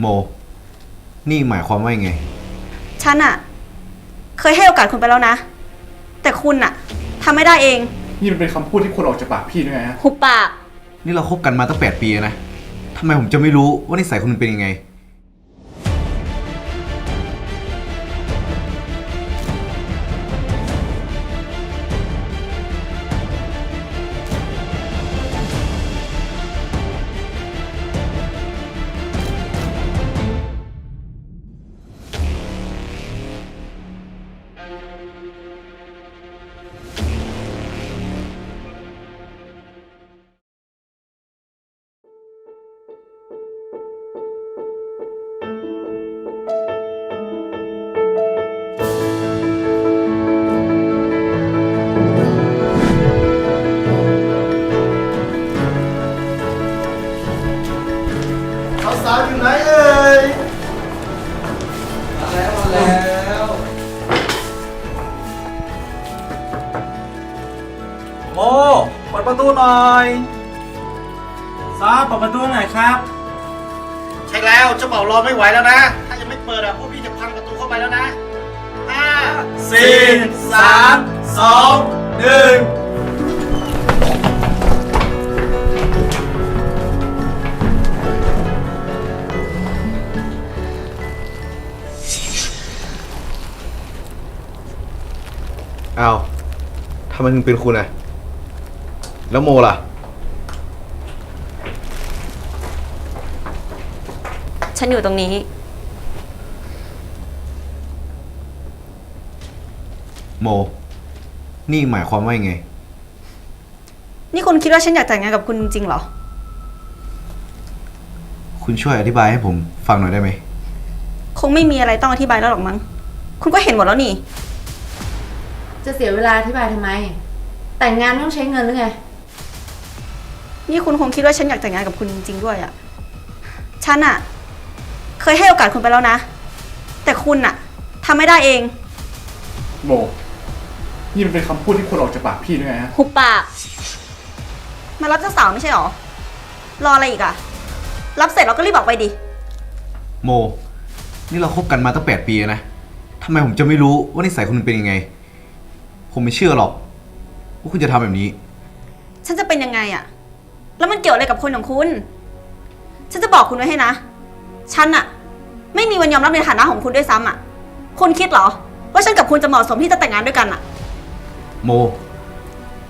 โม นี่หมายความว่ายังไง ฉันอะเคยให้โอกาสคุณไปแล้วนะ แต่คุณอะทำไม่ได้เองนี่มันเป็นคำพูดที่ควรออกจากปากพี่ด้วยไงฮะหุบปาก นี่เราคบกันมาตั้งแปดปีแล้วนะทำไมผมจะไม่รู้ว่านิสัยคุณเป็นยังไง มเปิดประตูหน่อยซาเปิดประตูหน่อยครับ ใช่แล้วเจ้าเบ่าวรอไม่ไหวแล้วนะ ถ้ายังไม่เปิดอะพวกพี่จะพังประตูเข้าไปแล้วนะห้าสี่สามสองหนึ่งอ้าวทำไมถึงเป็นคุณอะ แล้วโมล่ะ ฉันอยู่ตรงนี้ โม นี่หมายความว่ายังไง นี่คุณคิดว่าฉันอยากแต่งงานกับคุณจริงๆเหรอ คุณช่วยอธิบายให้ผมฟังหน่อยได้ไหม คงไม่มีอะไรต้องอธิบายแล้วหรอกมั้ง คุณก็เห็นหมดแล้วนี่ จะเสียเวลาอธิบายทำไม แต่งงานไม่ต้องใช้เงินหรือไง นี่คุณคงคิดว่าฉันอยากแต่งงานกับคุณจริงๆด้วยอะฉันอะเคยให้โอกาสคุณไปแล้วนะ แต่คุณอะทำไม่ได้เองโมนี่มันเป็นคำพูดที่ควรออกจากปากพี่ด้วยไงฮะ หุบปาก มารับเจ้าสาวไม่ใช่หรอ รออะไรอีกอะรับเสร็จเราก็รีบออกไปดิ โม นี่เราคบกันมาตั้งแปดปีแล้วนะทำไมผมจะไม่รู้ว่านิสัยคุณเป็นยังไง ผมไม่เชื่อหรอกว่าคุณจะทำแบบนี้ ฉันจะเป็นยังไงอะ แล้วมันเกี่ยวอะไรกับคนของคุณ ฉันจะบอกคุณไว้ให้นะ ฉันอะไม่มีวันยอมรับในฐานะของคุณด้วยซ้ำอะคุณคิดเหรอ ว่าฉันกับคุณจะเหมาะสมที่จะแต่งงานด้วยกันอะโม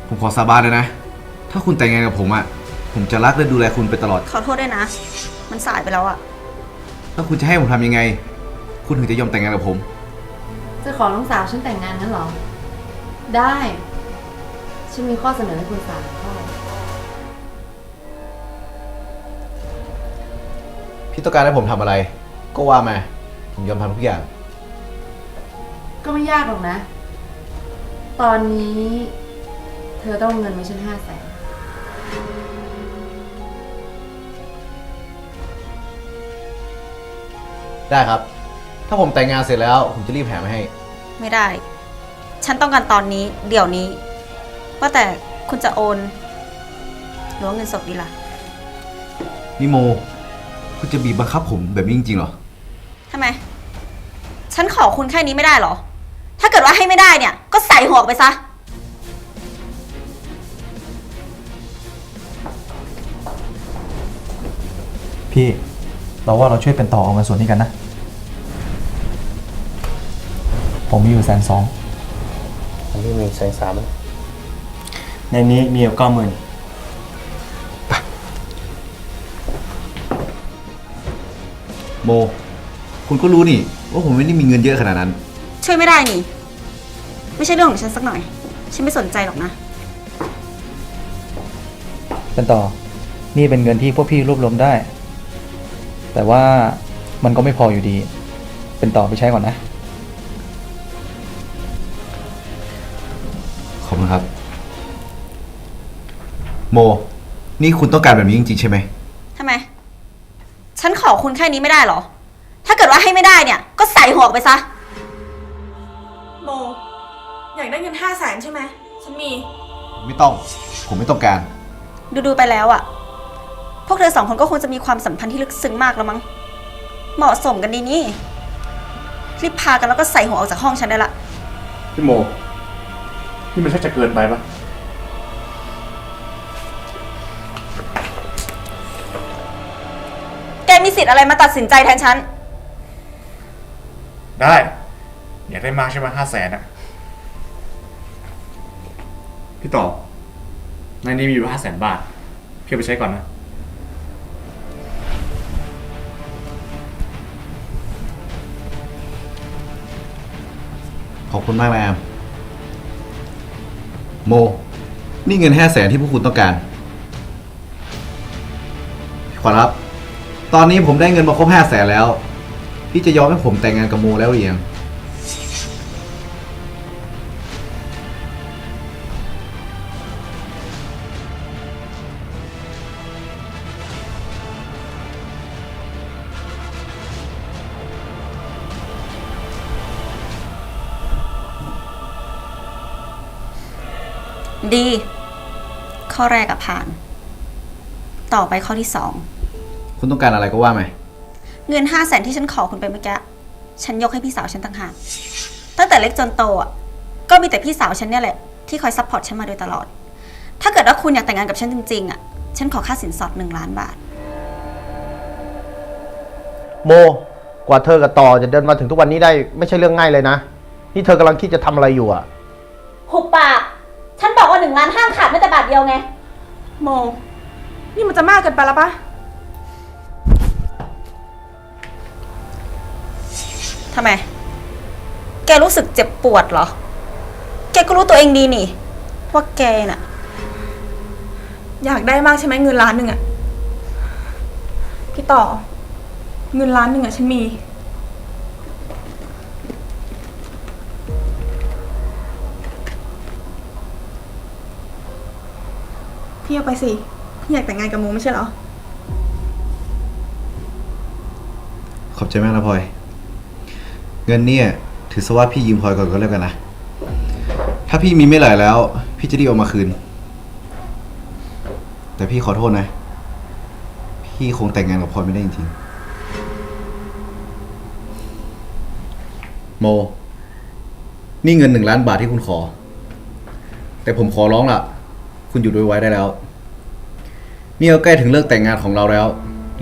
ผมขอสาบานเลยนะ ถ้าคุณแต่งงานกับผมอะผมจะรักและดูแลคุณไปตลอด ขอโทษด้วยนะ มันสายไปแล้วอะแล้วคุณจะให้ผมทำยังไง คุณถึงจะยอมแต่งงานกับผม จะขอน้องสาวฉันแต่งงานงั้นเหรอ ได้ ฉันมีข้อเสนอให้คุณสามข้อ พี่ต้องการให้ผมทำอะไร ก็ว่ามา ผมยอมทำทุกอย่าง ก็ไม่ยากหรอกนะ ตอนนี้ เธอต้องเอาเงินมาฉันห้าแสนได้ครับ ถ้าผมแต่งงานเสร็จแล้ว ผมจะรีบแถมมาให้ ไม่ได้ ฉันต้องการตอนนี้ เดี๋ยวนี้ ว่าแต่คุณจะโอน หรือว่าเงินสดดีล่ะนี่โม คุณจะบีบบังคับผมแบบนี้จริงๆเหรอ ทำไม ฉันขอคุณแค่นี้ไม่ได้เหรอ ถ้าเกิดว่าให้ไม่ได้เนี่ย ก็ใส่หัวออกไปซะ พี่ เราว่าเราช่วยเป็นต่อเอาเงินส่วนนี้กันนะ ผมมีอยู่แสนสอง อันนี้มีแสงสามในนี้มีอยู่เก้าหมื่น โม คุณก็รู้นี่ว่าผมไม่ได้มีเงินเยอะขนาดนั้น ช่วยไม่ได้นี่ ไม่ใช่เรื่องของฉันสักหน่อย ฉันไม่สนใจหรอกนะเป็นต่อ นี่เป็นเงินที่พวกพี่รวบรวมได้ แต่ว่ามันก็ไม่พออยู่ดี เป็นต่อไปใช้ก่อนนะ ขอบคุณครับ โม นี่คุณต้องการแบบนี้จริงๆใช่ไหมทำไมฉัน ขอคุณแค่นี้ไม่ได้เหรอ ถ้าเกิดว่าให้ไม่ได้เนี่ย ก็ใส่หัวออกไปซะ โม อยากได้เงินห้าแสนใช่ไหมฉันมี ไม่ต้อง ผมไม่ต้องการดูดูๆไปแล้วอะพวกเธอสองคนก็คงจะมีความสัมพันธ์ที่ลึกซึ้งมากแล้วมั้ง เหมาะสมกันดีนี่ รีบพากันแล้วก็ใส่หัวออกจากห้องฉันได้ละ พี่โม นี่มันแค่จะเกินไปปะ สิทธิ์อะไรมาตัดสินใจแทนฉัน ได้ อยากได้มากใช่ไหมห้าแสนอะพี่ต่อในนี้มีอยู่ห้าแสนบาท พี่เอาไปใช้ก่อนนะ ขอบคุณมากนะแอมโม นี่เงินห้าแสนที่พวกคุณต้องการ ขอรับ ตอนนี้ผมได้เงินมาครบห้าแสนแล้ว พี่จะยอมให้ผมแต่งงานกับโมแล้วหรือยังดี ข้อแรกอะผ่าน ต่อไปข้อที่สอง คุณต้องการอะไรก็ว่าไหมเงินห้าแสนที่ฉันขอคุณไปเมื่อกี้ฉันยกให้พี่สาวฉันต่างหากตั้งแต่เล็กจนโตอะก็มีแต่พี่สาวฉันเนี่ยแหละที่คอยซัพพอร์ตฉันมาโดยตลอด ถ้าเกิดว่าคุณอยากแต่งงานกับฉันจริงๆอะฉันขอค่าสินสอดหนึ่งล้านบาท โม กว่าเธอกับต่อจะเดินมาถึงทุกวันนี้ได้ไม่ใช่เรื่องง่ายเลยนะ นี่เธอกำลังคิดจะทำอะไรอยู่อะหุบปาก ฉันบอกว่าหนึ่งล้านห้ามขาดแม้แต่บาทเดียวไง โม นี่มันจะมากเกินไปแล้วปะ ทำไม แกรู้สึกเจ็บปวดเหรอ แกก็รู้ตัวเองดีนี่ ว่าแกน่ะ อยากได้มากใช่ไหมเงินล้านหนึ่งอะพี่ต่อ เงินล้านหนึ่งอะฉันมี พี่เอาไปสิ พี่อยากแต่งงานกับโมไม่ใช่เหรอ ขอบใจมากนะพลอย เงินเนี่ย ถือซะว่าพี่ยืมพลอยก่อนก็แล้วกันนะ ถ้าพี่มีไม่หลแล้ว พี่จะรีบเอามาคืน แต่พี่ขอโทษนะ พี่คงแต่งงานกับพลอยไม่ได้จริงๆ โม นี่เงินหนึ่งล้านบาทที่คุณขอ แต่ผมขอร้องล่ะ คุณหยุดไว้ได้แล้ว นี่ก็ใกล้ถึงเลิกแต่งงานของเราแล้ว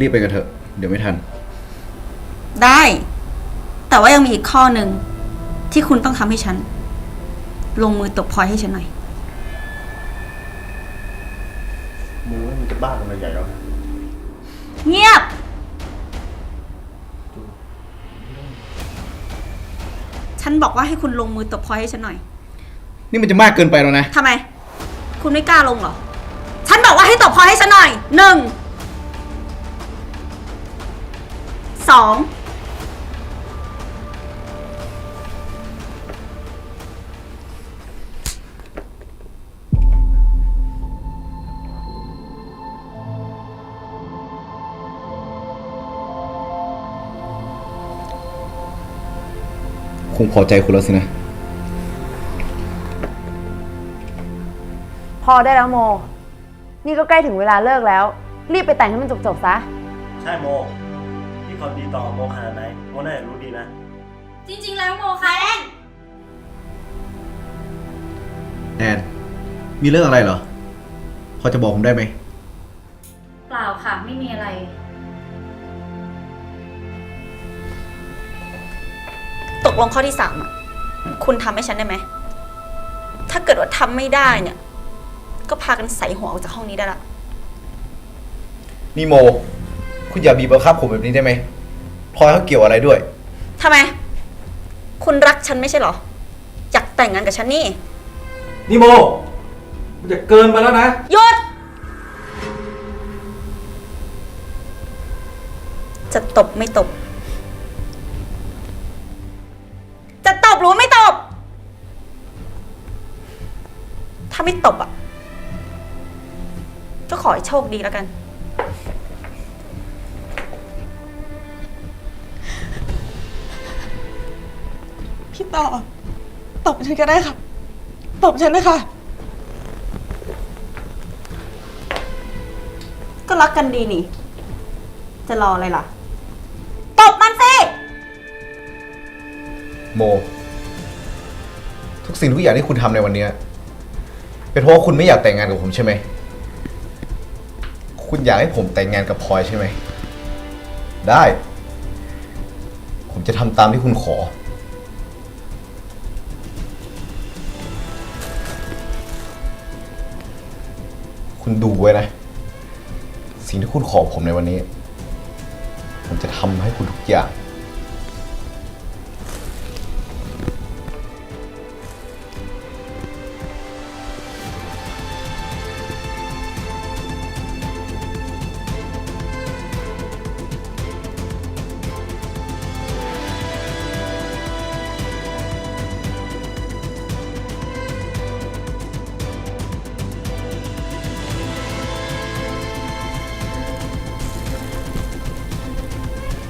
รีบไปกันเถอะ เดี๋ยวไม่ทัน ได้ แต่ว่ายังมีอีกข้อหนึ่งที่คุณต้องทำให้ฉัน ลงมือตบพลอยให้ฉันหน่อยโมมันจะบ้ากันเลยใหญ่แล้วเงียบ ฉันบอกว่าให้คุณลงมือตบพลอยให้ฉันหน่อยนี่มันจะมากเกินไปแล้วนะ ทำไม คุณไม่กล้าลงเหรอ ฉันบอกว่าให้ตบพลอยให้ฉันหน่อยหนึ่งสอง คงพอใจคุณแล้วสินะ พอได้แล้วโม นี่ก็ใกล้ถึงเวลาเลิกแล้ว รีบไปแต่งให้มันจบๆซะ ใช่โมพี่เขาดีต่อโมขนาดไหนโมน่าจะรู้ดีนะ จริงๆ แล้วโมคะแอนแอน มีเรื่องอะไรเหรอ พอจะบอกผมได้ไหม กลงข้อที่สามอะคุณทำให้ฉันได้ไหม ถ้าเกิดว่าทำไม่ได้เนี่ย ก็พากันใส่หัวออกจากห้องนี้ได้ละ นี่โม คุณอย่าบีบบังคับผมแบบนี้ได้ไหมพลอยเขาเกี่ยวอะไรด้วย ทำไม คุณรักฉันไม่ใช่เหรอ อยากแต่งงานกับฉันนี่นี่โม มันจะเกินไปแล้วนะ หยุด จะตบไม่ตบ ไม่ตบอะ ก็ขอให้โชคดีแล้วกัน พี่ต่อ ตบฉันก็ได้ค่ะ ตบฉันนะคะก็รักกันดีนี่ จะรออะไรล่ะ ตบมันโม ทุกสิ่งทุกอย่างที่คุณทำในวันเนี้ย เป็นเพราะว่าคุณไม่อยากแต่งงานกับผมใช่ไหม คุณอยากให้ผมแต่งงานกับพลอยใช่ไหม ได้ ผมจะทำตามที่คุณขอ คุณดูไว้นะ สิ่งที่คุณขอผมในวันนี้ ผมจะทำให้คุณทุกอย่าง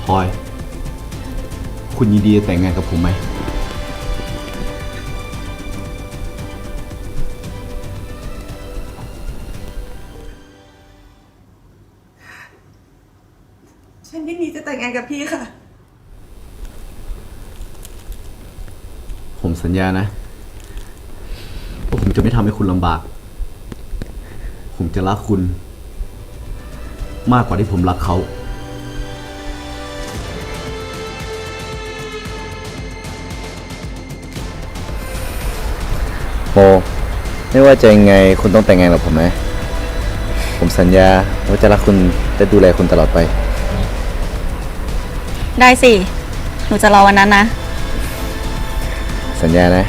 พลอย คุณยินดีจะแต่งงานกับผมไหม ฉันยินดีจะแต่งงานกับพี่ค่ะ ผมสัญญานะว่าผมจะไม่ทำให้คุณลำบาก ผมจะรักคุณ มากกว่าที่ผมรักเขา ม ไม่ว่าจะยังไงคุณต้องแต่งงานกับผมนะ ผมสัญญาว่าจะรักคุณและดูแลคุณตลอดไป ได้สิ หนูจะรอวันนั้นนะ สัญญานะ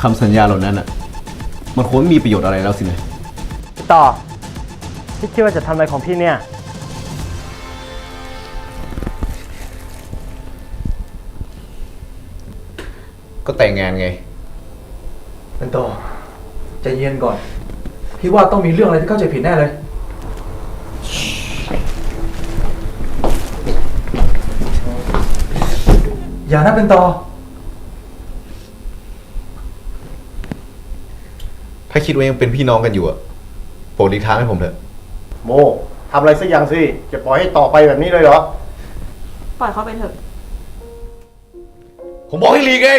คำสัญญาเหล่านั้นอะ มันคงไม่มีประโยชน์อะไรแล้วสินะ ต่อพี่คิดว่าจะทำอะไรของพี่เนี่ย ก็แต่งงานไง เป็นต่อใจเย็นก่อน พี่ว่าต้องมีเรื่องอะไรที่เข้าใจผิดแน่เลย อย่านะเป็นต่อ ถ้าคิดว่ายังเป็นพี่น้องกันอยู่อะโปรดหลีกทางให้ผมเถอะ โมทำอะไรสักอย่างสิจะปล่อยให้ต่อไปแบบนี้เลยเหรอ ปล่อยเขาไปเถอะ ผมบอกให้หลีกไง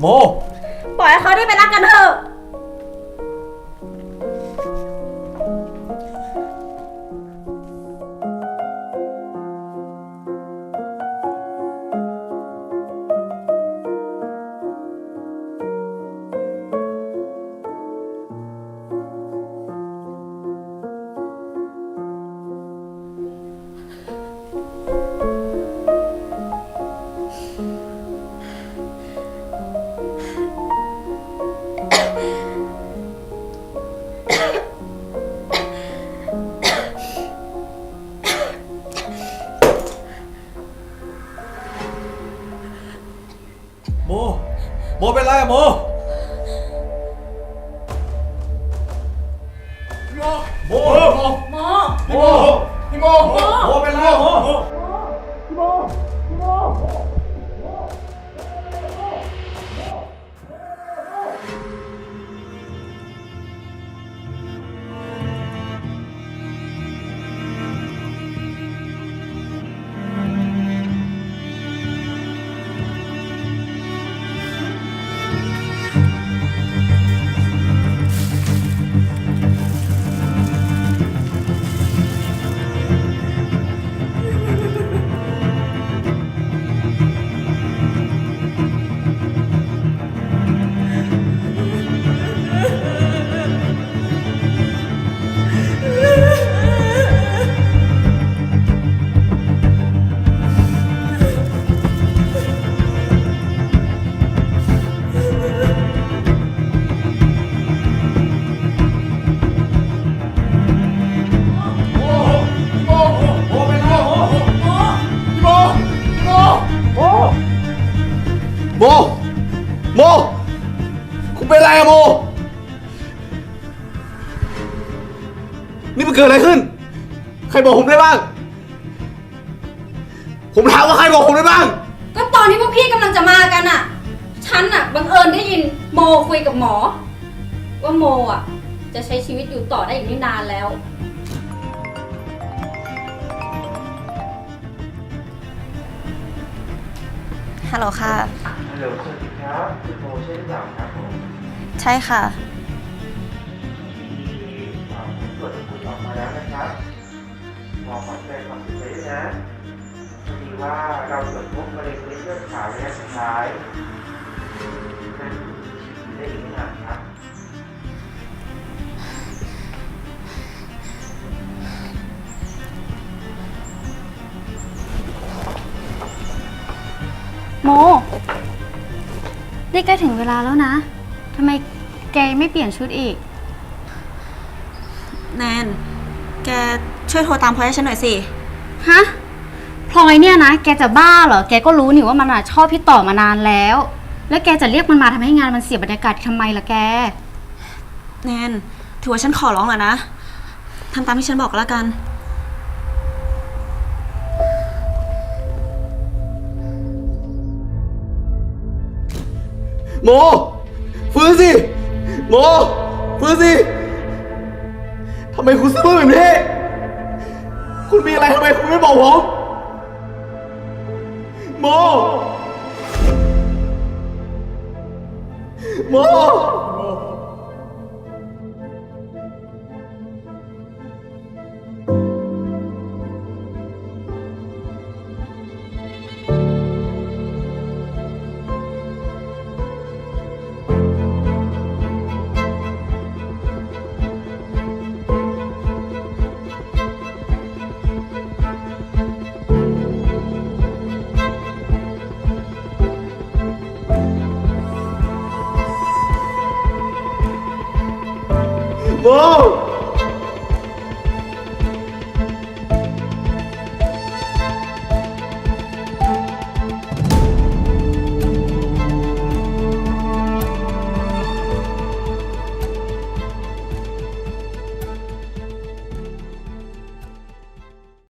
โม ปล่อยให้เขาได้ไปรักกันเถอะ โมโมโมโมพี่โมโมเป็นไรอะโม โม โม คุณเป็นไรอะโม นี่มันเกิดอะไรขึ้น ใครบอกผมได้บ้าง ผมถามว่าใครบอกผมได้บ้าง ก็ตอนที่พวกพี่กำลังจะมากันอะฉันอะบังเอิญได้ยินโมคุยกับหมอ ว่าโมอะจะใช้ชีวิตอยู่ต่อได้อีกไม่นานแล้ว ฮัลโหลค่ะ ฮัลโหลสวัสดีครับคุณโมใช่หรือเปล่าครับผมใช่ค่ะตรวจคุณออกมาแล้วนะครับหมอขอแสดงความเสียใจด้วยนะพอดีว่าเราตรวจพบมะเร็งเม็ดเลือดขาวระยะสุดท้ายนั่นอยู่ได้อีกไม่นานครับ นี่ใกล้ถึงเวลาแล้วนะ ทำไมแกไม่เปลี่ยนชุดอีก แนน แกช่วยโทรตามพลอยให้ฉันหน่อยสิ ฮะ พลอยเนี่ยนะ แกจะบ้าเหรอ แกก็รู้นี่ว่ามันอะชอบพี่ต่อมานานแล้ว แล้วแกจะเรียกมันมาทำให้งานมันเสียบรรยากาศทำไมล่ะแก แนน ถือว่าฉันขอร้องแล้วนะ ทำตามที่ฉันบอกก็แล้วกัน โม ฟื้นสิ โม ฟื้นสิ ทำไมคุณซื้อแบบนี้ คุณมีอะไรทำไมคุณไม่บอกผม โม โมโม